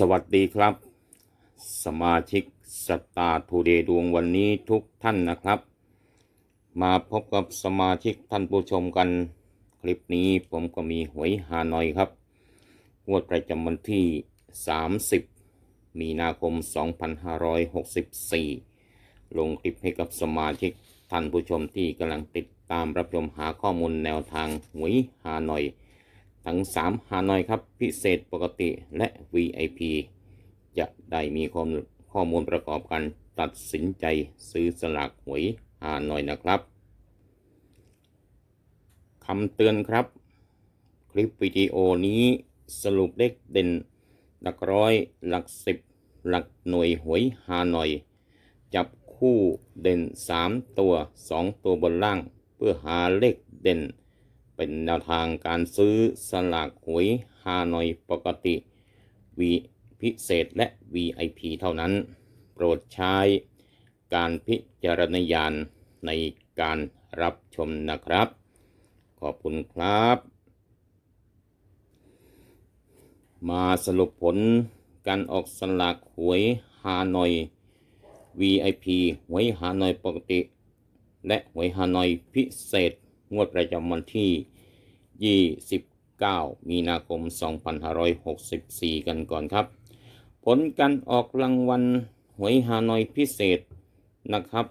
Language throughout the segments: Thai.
สวัสดีครับ สมาชิกสตาร์ทูเดย์ดวงวันนี้ทุกท่านนะครับ มาพบกับสมาชิกท่านผู้ชมกัน คลิปนี้ผมก็มีหวยฮานอยครับงวดประจำวันที่ 30 มีนาคม 2564 ลงคลิปให้กับสมาชิกท่านผู้ชมที่กำลังติดตามรับชมหาข้อมูลแนวทางหวยฮานอย ทั้ง3ฮานอยครับ พิเศษปกติและ VIP จะได้มีข้อมูลข้อมูลประกอบกันตัดสินใจซื้อสลากหวยฮานอยนะครับคำเตือนครับ คลิปวิดีโอนี้สรุปเลขเด่น หลักร้อย หลักสิบ หลักหน่วยหวยฮานอย จับคู่เด่น 3 ตัว 2 ตัวบนล่าง เพื่อหาเลขเด่น เป็นแนวทางการซื้อสลากหวยฮานอยปกติ V พิเศษและ VIP เท่านั้น โปรดใช้การพิจารณญาณในการรับชมนะครับ ขอบคุณครับ มาสรุปผลการออกสลากหวยฮานอย VIP หวยฮานอยปกติ และหวยฮานอยพิเศษ งวดประจำวันที่ 29 มีนาคม 2564 กันก่อนครับ ผลการออกรางวัลหวยฮานอยพิเศษนะครับ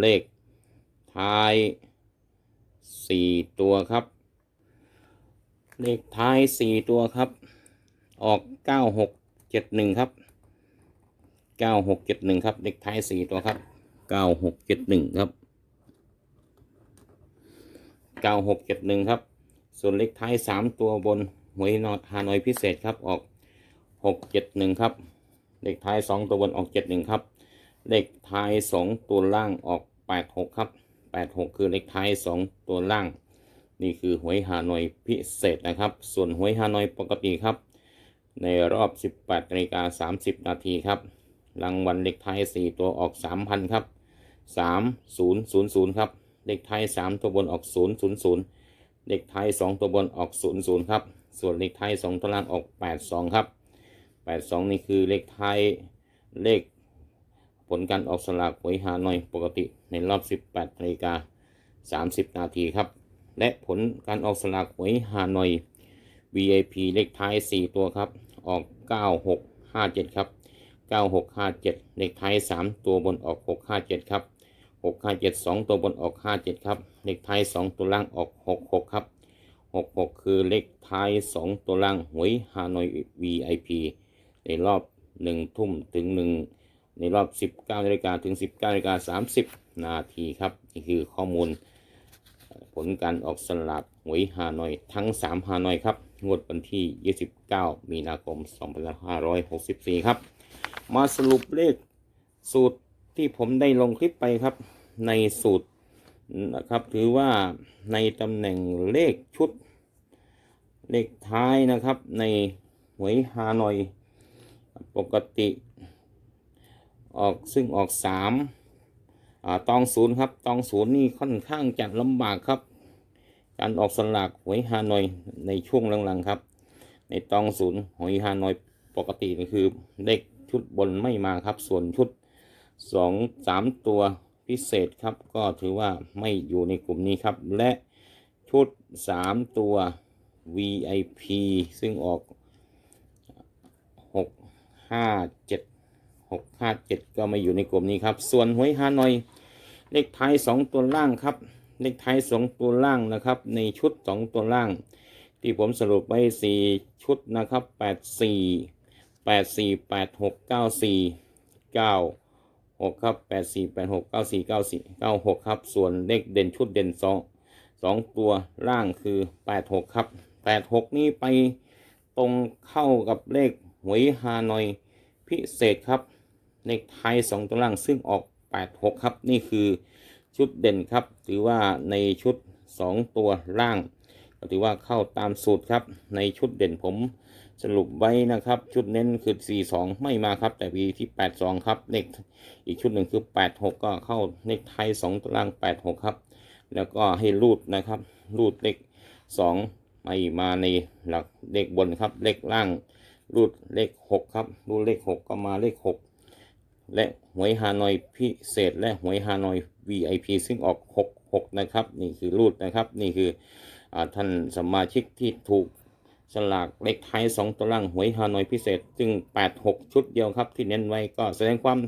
เลขท้าย 4 ตัวครับ เลขท้าย 4 ตัวครับ ออก 9671 ครับ 9671 ครับ เลขท้าย 4 ตัวครับ 9671 ครับ 9671ครับ ส่วนเลขท้าย3ตัวบนหวยนอฮานอยพิเศษครับออก671ครับ เลขท้าย2ตัวบนออก71ครับ เลขท้าย2ตัวล่างออก86ครับ86คือเลขท้าย2ตัวล่าง นี่คือหวยฮานอยพิเศษนะครับ ส่วนหวยฮานอยปกติครับ ในรอบ18นาฬิกา30นาทีครับรางวัลเลขท้าย4ตัวออก3,000ครับ3000ครับ เลขท้าย 3 ตัวบนออก 000 เลขท้าย 2 ตัวบนออก 00 ครับ ส่วนเลขท้าย 2 ตัวล่างออก 82 ครับ 82 นี่คือเลขท้ายเลขผลการออกสลากหวยฮานอยปกติในรอบ 18นาฬิกา30 นาทีครับ และผลการออกสลากหวยฮานอย VIP เลขท้าย 4 ตัวครับ ออก 9657 ครับ 9657 เลขท้าย 3 ตัวบนออก 657 ครับ 657 2ตัวบนออก57ครับ เลขท้าย2ตัวล่างออก66ครับ66คือเลขท้าย2ตัวล่างหวยฮานอย VIP ในรอบ1ทุ่มถึง1ในรอบ19นาฬิกาถึง19นาฬิกา30นาทีครับ นี่คือข้อมูล ผลการออกสลากหวยฮานอยทั้ง3ฮานอยครับงวดวันที่ 29 มีนาคม 2564 ครับ มาสรุปเลขสูตร ที่ผมได้ลงคลิปไปครับในสูตรนะครับ ถือว่าในตำแหน่งเลขชุด เลขท้ายนะครับ ในหวยฮานอย ปกติ ออกซึ่งออกสามตองศูนย์ครับ ตองศูนย์นี่ค่อนข้างจะลำบากครับ การออกสลากหวยฮานอยในช่วงหลังๆครับ ในตองศูนย์หวยฮานอยปกตินี่คือเลขชุดบนไม่มาครับ ส่วนชุด สองสามตัวพิเศษครับ ก็ถือว่าไม่อยู่ในกลุ่มนี้ครับ และชุดสามตัว VIP ซึ่งออกหกห้าเจ็ดหกห้าเจ็ดก็ไม่อยู่ในกลุ่มนี้ครับ ส่วนหวยฮานอยเลขท้ายสองตัวล่างครับ เลขท้ายสองตัวล่างนะครับ ในชุดสองตัวล่าง ที่ผมสรุปไว้สี่ชุดนะครับแปดสี่แปดสี่แปดหกเก้าสี่เก้า หกครับแปดสี่แปดหกเก้าสี่เก้าสี่เก้าหกครับ ส่วนเลขเด่นชุดเด่นสองสองตัวล่างคือแปดหกครับแปดหกนี่ไปตรงเข้ากับเลขหวยฮานอยพิเศษครับ เลขไทยสองตัวล่างซึ่งออก86ครับ นี่คือชุดเด่นครับ ถือว่าในชุด2ตัวล่างก็ถือว่าเข้าตามสูตรครับ ในชุดเด่นผม สรุปไว้นะครับ ชุดเน้นคือ 42 ไม่มาครับ แต่วีที่ 82 ครับเลขอีกชุดหนึ่งคือ 86 ก็เข้าเลขไทย2ตัวล่าง 86 ครับ แล้วก็ให้รูดนะครับ รูดเลข2ไม่มาในหลักเลขบนครับ เลขล่าง รูดเลขหกครับ รูดเลขหกก็มาเลขหกและหวยฮานอยพิเศษ และหวยฮานอย VIP ซึ่งออกหกหกนะครับ นี่คือรูดนะครับ นี่คืออท่านสมาชิกที่ถูก สลากเลขท้ายสองตัวล่างหวยฮานอยพิเศษ ซึ่งแปดหกชุดเดียวครับ ที่เน้นไว้ก็แสดงความ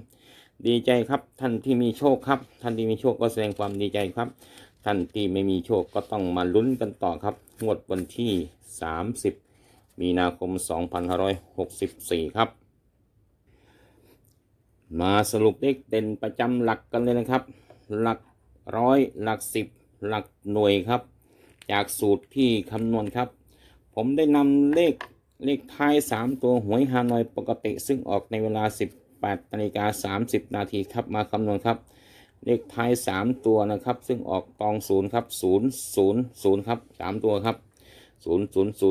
ดีใจครับ ท่านที่มีโชคครับ ท่านที่มีโชคก็แสดงความดีใจครับ ท่านที่ไม่มีโชคก็ต้องมาลุ้นกันต่อครับงวดวันที่ 30 มีนาคม 2564 ครับ มาสรุปเลขเด่นประจำหลักกันเลยนะครับ หลักร้อยหลักสิบหลักหน่วยครับ จากสูตรที่คำนวณครับ ผมได้นำเลขเลขท้าย 3 ตัวหวยฮานอยปกติ ซึ่งออกในเวลา 18นาฬิกา30 นาทีครับมาคำนวณครับ เลขท้าย 3 ตัวนะครับ ซึ่งออกตองศูนย์ครับ0 0 0ครับ3ตัวครับ0 0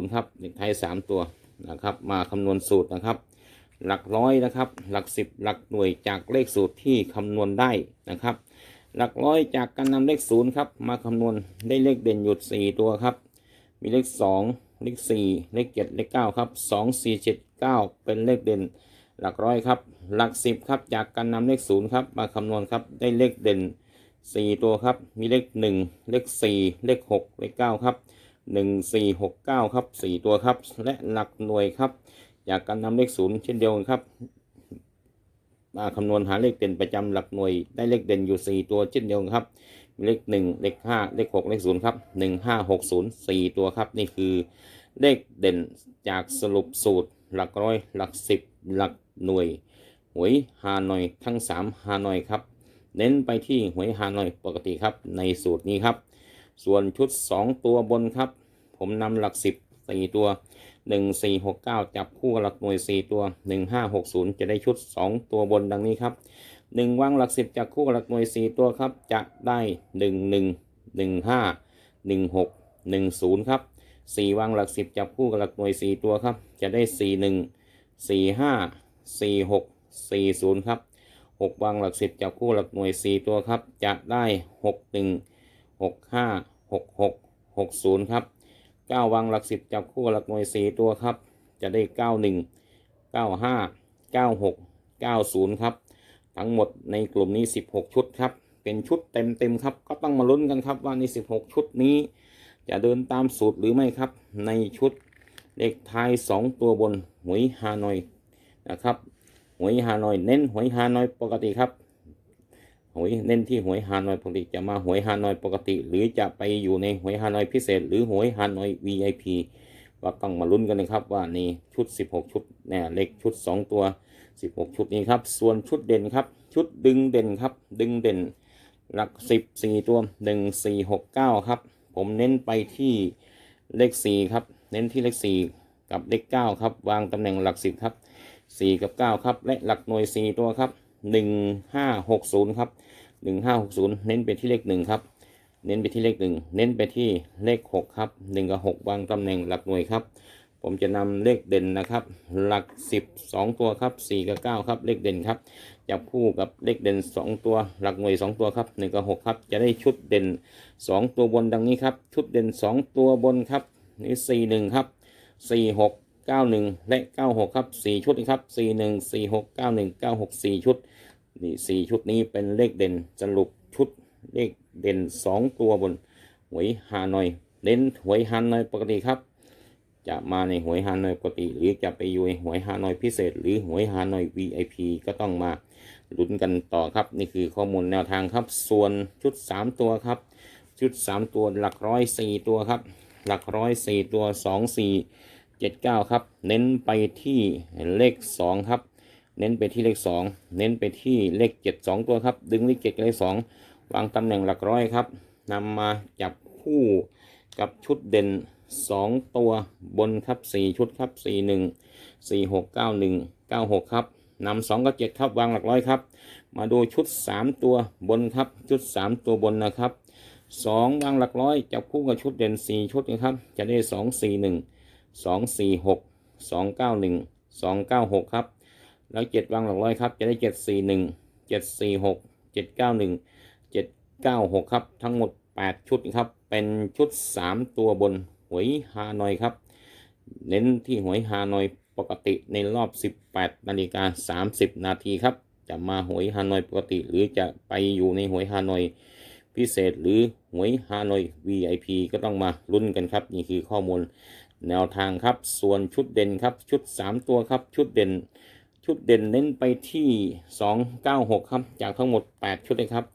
0ครับเลขท้าย 3 ตัวนะครับ มาคำนวณสูตรนะครับ หลักร้อยนะครับ หลักสิบหลักหน่วยจากเลขสูตรที่คำนวณได้นะครับ หลักร้อยจากการนำเลขศูนย์ครับมาคำนวณได้เลขเด่นหยุดสี่ตัวครับ มีเลขสอง เลขสี่เลขเจ็ดเลขเก้าครับสองสี่เจ็ดเก้าเป็นเลขเด่น หลักร้อยครับ หลักสิบครับจากการนำเลขศูนย์ครับมาคำนวณครับได้เลขเด่นสี่ตัวครับมีเลขหนึ่งเลขสี่เลขหกเลขเก้าครับหนึ่งสี่หกเก้าครับสี่ตัวครับ และหลักหน่วยครับจากการนำเลขศูนย์เช่นเดียวกันครับมาคำนวณหาเลขเด่นประจำหลักหน่วยได้เลขเด่นอยู่ 4 ตัวเช่นเดียวกันครับ เลข1เลข5เลข6เลข0ครับ1 5 6 0 4ตัวครับ นี่คือเลขเด่นจากสรุปสูตร หลักร้อย หลัก10หลักหน่วย หวยฮานอยทั้ง3ฮานอยครับ เน้นไปที่หวยฮานอยปกติครับ ในสูตรนี้ครับ ส่วนชุด2ตัวบนครับ ผมนำหลัก10 4ตัวหนึ่งสี่หกเก้าจับคู่หลักหน่วยสี่ตัวหนึ่งห้าหกศูนย์จะได้ชุดสองตัวบนดังนี้ครับ หนึ่งวางหลักสิบจับคู่หลักหน่วยสี่ตัวครับจะได้หนึ่งหนึ่งหนึ่งห้าหนึ่งหกหนึ่งศูนย์ครับสี่วางหลักสิบจับคู่กับหลักหน่วยสี่ตัวครับ จะได้สี่หนึ่งสี่ห้าสี่หกสี่ศูนย์ครับหกวางหลักสิบจับคู่หลักหน่วยสี่ตัวครับ จะได้หกหนึ่งหกห้าหกหกหกศูนย์ครับเก้าวางหลักสิบจับคู่หลักหน่วยสี่ตัวครับ จะได้เก้าหนึ่งเก้าห้าเก้าหกเก้าศูนย์ครับ ทั้งหมดในกลุ่มนี้สิบหกชุดครับ เป็นชุดเต็มเต็มๆครับ ก็ต้องมาลุ้นกันครับว่าในสิบหกชุดนี้ จะเดินตามสูตรหรือไม่ครับ ในชุดเลขท้ายสองตัวบนหวยฮานอยนะครับหวยฮานอยเน้นหวยฮานอยปกติครับหวยเน้นที่หวยฮานอยปกติจะมาหวยฮานอยปกติ หรือจะไปอยู่ในหวยฮานอยพิเศษ หรือหวยฮานอย VIP ก็ต้องมาลุ้นกันนะครับว่าในชุด 16 ชุดเนี่ยเลขชุด 2 ตัว 16 ชุดนี้ครับ ส่วนชุดเด่นครับ ชุดดึงเด่นครับ ดึงเด่น หลัก 10 4 ตัว 1 4 6 9 ครับ ผมเน้นไปที่เลข 4 ครับ เน้นที่เลข 4 กับเลข 9 ครับ วางตำแหน่งหลัก 10 ครับ 4 กับ 9 ครับ และหลักหน่วย 4 ตัวครับ 1560 ครับ 1560 เน้นไปที่เลข 1 ครับ เน้นไปที่เลข 1 เน้นไปที่เลข 6 ครับ 1 กับ 6 วางตำแหน่งหลักหน่วยครับ ผมจะนำเลขเด่นนะครับ หลัก 10 2 ตัวครับ 4 กับ 9 ครับ เลขเด่นครับจับคู่กับเลขเด่น 2 ตัว หลักหน่วย 2 ตัวครับ1กับ6ครับ จะได้ชุดเด่น 2 ตัวบนดังนี้ครับ ชุดเด่น 2 ตัวบนครับนี่41ครับ46 91 และ 96 ครับ 4 ชุดครับ 41 46 91 96 4 ชุด นี่สี่ชุดนี้เป็นเลขเด่นสรุปชุดเลขเด่นสองตัวบนหวยฮานอย เน้นหวยฮานอยปกติครับ จะมาในหวยฮานอยปกติ หรือจะไปอยู่ในหวยฮานอยพิเศษ หรือหวยฮานอย VIP ก็ต้องมาลุ้นกันต่อครับ นี่คือข้อมูลแนวทางครับ ส่วนชุด 3 ตัวครับ ชุด 3 ตัวหลักร้อยสี่ตัวครับ หลักร้อยสี่ตัวสองสี่เจ็ดเก้าครับ เน้นไปที่เลขสองครับ เน้นไปที่เลขสองเน้นไปที่เลขเจ็ดสองตัวครับ ดึงเลขเจ็ดกับเลขสองวางตำแหน่งหลักร้อยครับนำมาจับคู่กับชุดเด่น สองตัวบนครับสี่ชุดครับสี่หนึ่งสี่หกเก้าหนึ่งเก้าหกครับนำสองกับเจ็ดครับวางหลักร้อยครับ มาดูชุดสามตัวบนครับชุดสามตัวบนนะครับสองวางหลักร้อยจับคู่กับชุดเด่นสี่ชุดนะครับจะได้สองสี่หนึ่งสองสี่หกสองเก้าหนึ่งสองเก้าหกครับแล้วเจ็ดวางหลักร้อยครับจะได้เจ็ดสี่หนึ่งเจ็ดสี่หกเจ็ดเก้าหนึ่งเจ็ดเก้าหกครับทั้งหมดแปดชุดครับเป็นชุดสามตัวบน วยฮานอยครับ เน้นที่หวยฮานอยปกติในรอบ 18 นาฬิกา 30 นาทีครับ จะมาหวยฮานอยปกติ หรือจะไปอยู่ในหวยฮานอยพิเศษหรือหวยฮานอย VIP ก็ต้องมาลุ้นกันครับ นี่คือข้อมูลแนวทางครับ ส่วนชุดเด่นครับ ชุด 3 ตัวครับ ชุดเด่น ชุดเด่นเน้นไปที่ 296 ครับ จากทั้งหมด 8 ชุดเลยครับ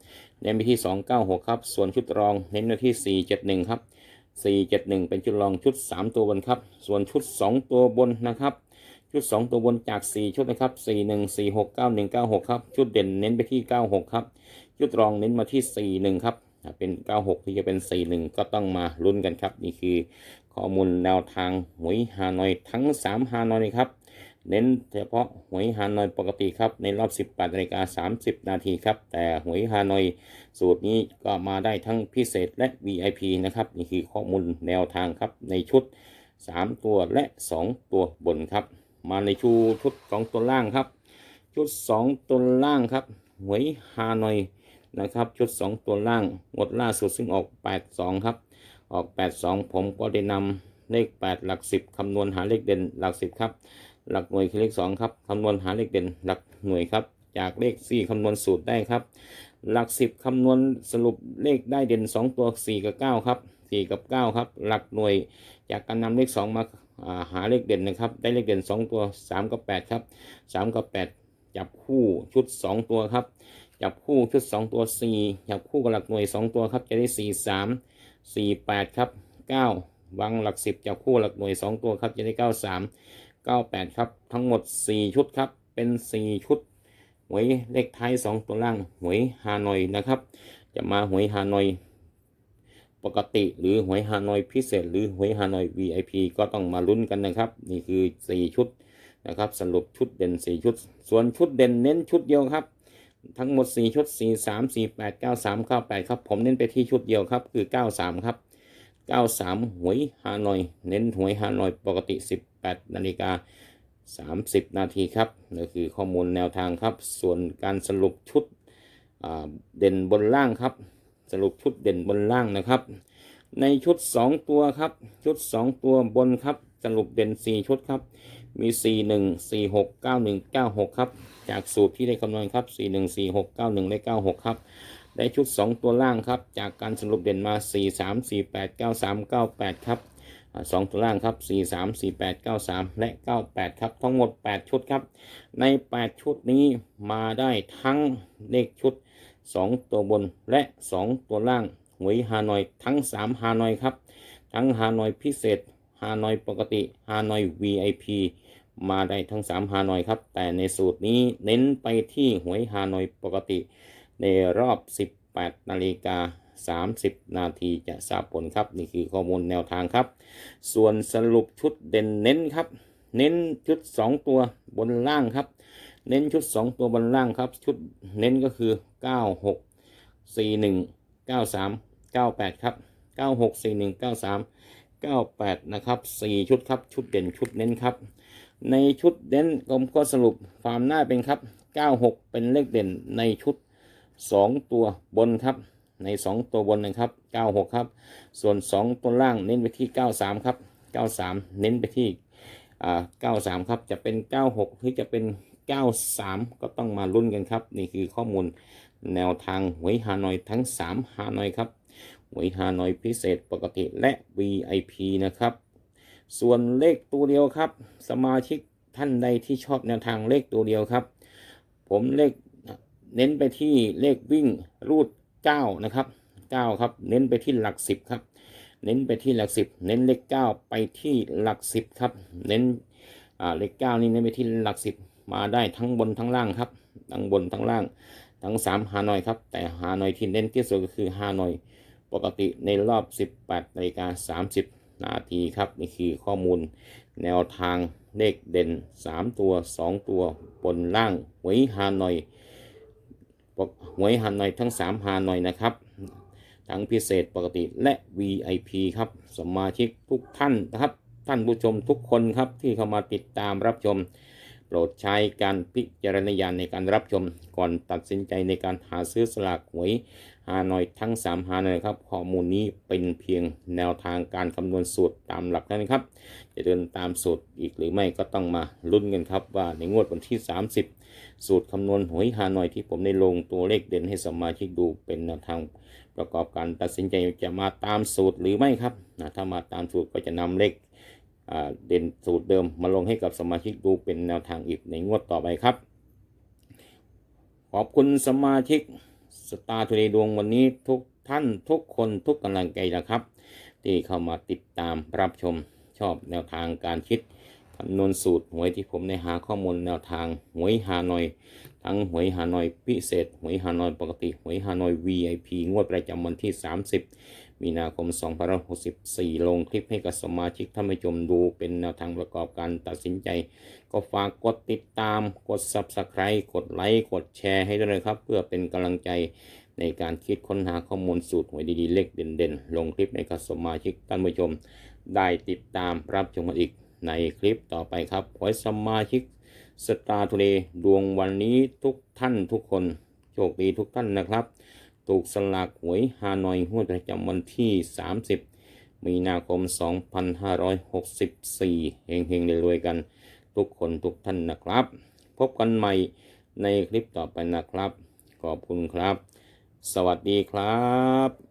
เน้นไปที่ 296 ครับ ส่วนชุดรองเน้นไปที่ 471 ครับ 471 เป็นชุดรองชุด 3 ตัวบนครับ ส่วนชุด 2 ตัวบนนะครับ ชุด 2 ตัวบนจาก 4 ชุดนะครับ 41 46 91 96 ครับ ชุดเด่นเน้นไปที่ 96 ครับ ชุดรองเน้นมาที่ 41 ครับเป็น 96 ที่จะเป็น 41 ก็ต้องมาลุ้นกันครับ นี่คือข้อมูลแนวทางหวยฮานอยทั้ง 3 ฮานอยครับ เน้นเฉพาะหวยฮานอยปกติครับ ในรอบ 18นาฬิกา30 นาทีครับ แต่หวยฮานอยสูตรนี้ก็มาได้ทั้งพิเศษและ VIP นะครับ นี่คือข้อมูลแนวทางครับ ในชุด 3 ตัวและ 2 ตัวบนครับ มาในชูชุด 2 ตัวล่างครับ ชุด 2 ตัวล่างครับ หวยฮานอยนะครับ ชุด 2 ตัวล่างงวดล่าสุดซึ่งออก 82 ครับ ออก 82 ผมก็ได้นำเลข 8 หลัก 10คำนวณหาเลขเด่นหลัก 10 ครับ หลักหน่วยคือเลข2ครับคำนวณหาเลขเด่นหลักหน่วยครับ จากเลข4คำนวณสูตรได้ครับ หลัก10คำนวณสรุปเลขได้เด่น2ตัว4กับ9ครับ4กับ9ครับ หลักหน่วยจากการนำเลข2มาอ่าหาเลขเด่นนะครับ ได้เลขเด่น2ตัว3กับ8ครับ3กับ8จับคู่ชุด2ตัวครับ จับคู่ชุด2ตัว4จับคู่กับหลักหน่วย2ตัวครับจะได้4 3 4 8ครับ9วางหลัก10จับคู่หลักหน่วย2ตัวครับจะได้9 3 98 ครับ ทั้งหมด 4 ชุดครับ เป็น 4 ชุด หวยเลขท้าย 2 ตัวล่าง หวยฮานอยนะครับ จะมาหวยฮานอย ปกติหรือหวยฮานอยพิเศษ หรือหวยฮานอย VIP ก็ต้องมาลุ้นกันนะครับ นี่คือ 4 ชุดนะครับ สรุปชุดเด่น 4 ชุด ส่วนชุดเด่นเน้นชุดเดียวครับ ทั้งหมด 4 ชุด 4 3 4 8 9 3 9 8 ครับ ผมเน้นไปที่ชุดเดียวครับ คือ 93 ครับ 93 หวยฮานอย เน้นหวยฮานอยปกติ 18 นาฬิกา30 นาทีครับนั่นคือข้อมูลแนวทางครับ ส่วนการสรุปชุดเด่นบนล่างครับ สรุปชุดเด่นบนล่างนะครับ ในชุด 2 ตัวครับ ชุด 2 ตัวบนครับ สรุปเด่น 4 ชุดครับ มี 4 1 4 6 9 1 9 6 ครับ จากสูตรที่ได้คำนวณครับ 4 1 4 6 9 1 และ 96 ครับ ได้ชุด 2 ตัวล่างครับ จากการสรุปเด่นมา 4 3 4 8 9 3 9 8 ครับอ่าสองตัวล่างครับ 4 3 4 8 9 3 และ 98 ครับ ทั้งหมด 8 ชุดครับ ใน 8 ชุดนี้มาได้ทั้งเลขชุด 2 ตัวบนและ 2 ตัวล่างหวยฮานอยทั้ง 3 ฮานอยครับ ทั้งฮานอยพิเศษฮานอยปกติฮานอย VIP มาได้ทั้ง 3 ฮานอยครับ แต่ในสูตรนี้เน้นไปที่หวยฮานอยปกติ ในรอบ 18 นาฬิกา 30 นาทีจะทราบผลครับ นี่คือข้อมูลแนวทางครับ ส่วนสรุปชุดเด่นเน้นครับ เน้นชุด 2 ตัวบนล่างครับ เน้นชุด 2 ตัวบนล่างครับ ชุดเน้นก็คือ 96 41 93 98 ครับ 96 41 93 98 นะครับ 4 ชุดครับ ชุดเด่นชุดเน้นครับ ในชุดเด่นผมก็สรุปความน่าเป็นครับ 96 เป็นเลขเด่นในชุด 2ตัวบนครับ ใน2ตัวบนนะครับ96ครับ ส่วน2ตัวล่างเน้นไปที่93ครับ93เน้นไปที่อ่า93ครับ จะเป็น96หรือจะเป็น93ก็ต้องมาลุ้นกันครับ นี่คือข้อมูลแนวทางหวยฮานอยทั้ง3ฮานอยครับหวยฮานอยพิเศษปกติและ VIP นะครับ ส่วนเลขตัวเดียวครับ สมาชิกท่านใดที่ชอบแนวทางเลขตัวเดียวครับ ผมเลข เน้นไปที่เลขวิ่งรูด9นะครับ9ครับ เน้นไปที่หลัก10ครับ เน้นไปที่หลัก10เน้นเลข9ไปที่หลัก10ครับ เน้นอ่าเลข9นี่เน้นไปที่หลัก10มาได้ทั้งบนทั้งล่างครับ ทั้งบนทั้งล่างทั้ง3ฮานอยครับ แต่ฮานอยที่เน้นที่สุดก็คือฮานอยปกติในรอบ 18นาฬิกา30 นาทีครับ นี่คือข้อมูลแนวทางเลขเด่น 3 ตัว 2 ตัวบนล่างหวยฮานอย หวยฮานอยทั้ง3ฮานอยนะครับทั้งพิเศษปกติและ VIP ครับสมาชิกทุกท่านนะครับ ท่านผู้ชมทุกคนครับที่เข้ามาติดตามรับชม โปรดใช้การพิจารณญาณในการรับชมก่อนตัดสินใจในการหาซื้อสลากหวยฮานอยทั้ง3ฮานอยครับข้อมูลนี้เป็นเพียงแนวทางการคำนวณสูตรตามหลักนั้นครับ จะเดินตามสูตรอีกหรือไม่ก็ต้องมาลุ้นกันครับว่าในงวดวันที่ 30 สูตรคำนวณหวยฮานอยที่ผมได้ลงตัวเลขเด่นให้สมาชิกดูเป็นแนวทางประกอบการตัดสินใจจะมาตามสูตรหรือไม่ครับนะถ้ามาตามสูตรก็จะนำเลข เด่นสูตรเดิมมาลงให้กับสมาชิกดูเป็นแนวทางอีกในงวดต่อไปครับ ขอบคุณสมาชิกสตาร์ทูเดดวงวันนี้ทุกท่านทุกคนทุกกำลังใจนะครับ ที่เข้ามาติดตามรับชมชอบแนวทางการคิดคำนวณสูตรหวยที่ผมได้หาข้อมูลแนวทางหวยฮานอยทั้งหวยฮานอยพิเศษหวยฮานอยปกติหวยฮานอย VIP งวดประจำวันที่ 30 มีนาคม2564 ลงคลิปให้กับสมาชิกท่านผู้ชมดูเป็นแนวทางประกอบการตัดสินใจ ก็ฝากกดติดตาม กด Subscribe กดไลค์ กดแชร์ให้ด้วยนะครับ เพื่อเป็นกำลังใจในการคิดค้นหาข้อมูลสูตรหวยดีๆ เลขเด่นๆ ลงคลิปให้กับสมาชิกท่านผู้ชม ได้ติดตามรับชมกันอีกในคลิปต่อไปครับขอให้สมาชิกสตาร์ทูเดย์ดวงวันนี้ทุกท่านทุกคนโชคดีทุกท่านนะครับ ถูกสลากหวยฮานอยงวดประจำวันที่ 30 มีนาคม 2564 เฮงๆรวยๆกันทุกคนทุกท่านนะครับ พบกันใหม่ในคลิปต่อไปนะครับ ขอบคุณครับ สวัสดีครับ